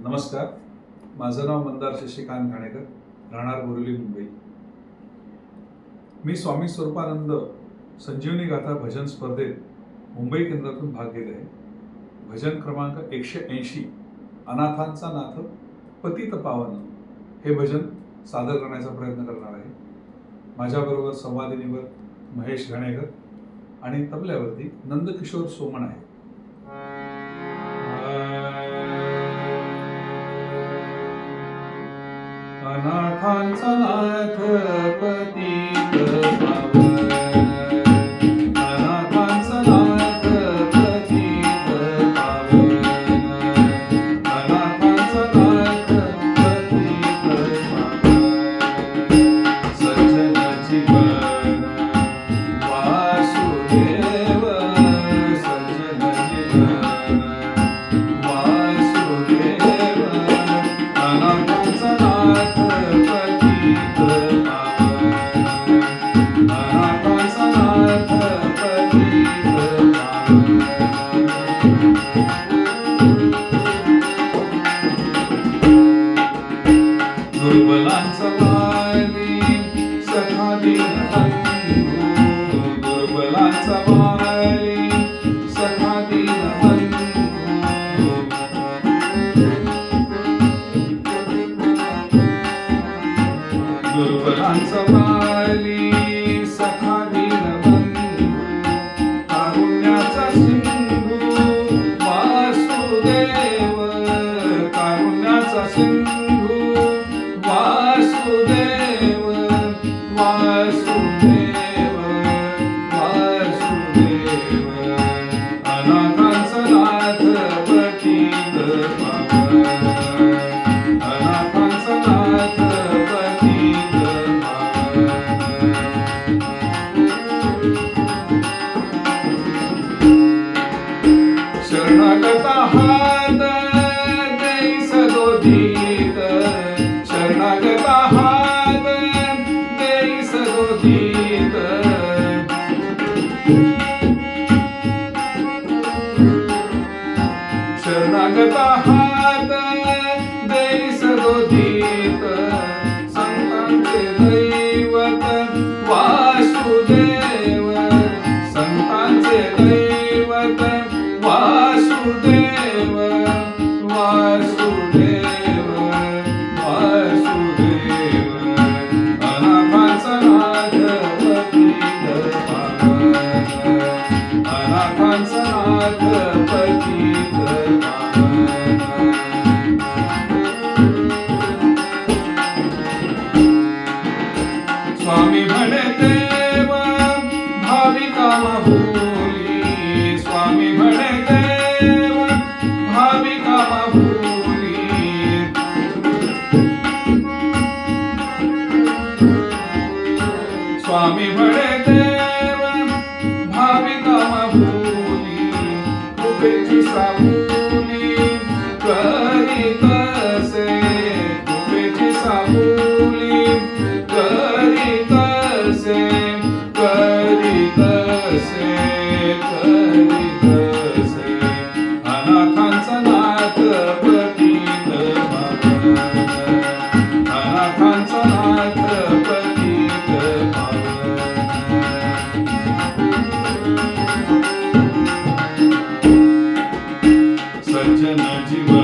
नमस्कार. माझं नाव मंदार शशिकांत घाणेकर राहणार बोरिवली मुंबई. मी स्वामी स्वरूपानंद संजीवनी गाथा भजन स्पर्धेत मुंबई केंद्रातून भाग घेत आहे. भजन क्रमांक एकशे ऐंशी अनाथांचा नाथ पतित पावन हे भजन सादर करण्याचा प्रयत्न करणार आहे. माझ्याबरोबर संवादिनीवर महेश घाणेकर आणि तबल्यावरती नंदकिशोर सोमण आहे अनाथांचा नाथ पतित दुर्बलांचा वारी सखा दुर्बलांचा वारी सखा दुर्बलांचा वारी पतित स्वामी म्हणे देव भाविका कृपेची साबुली करीत असे कृपेची Jana de manhã.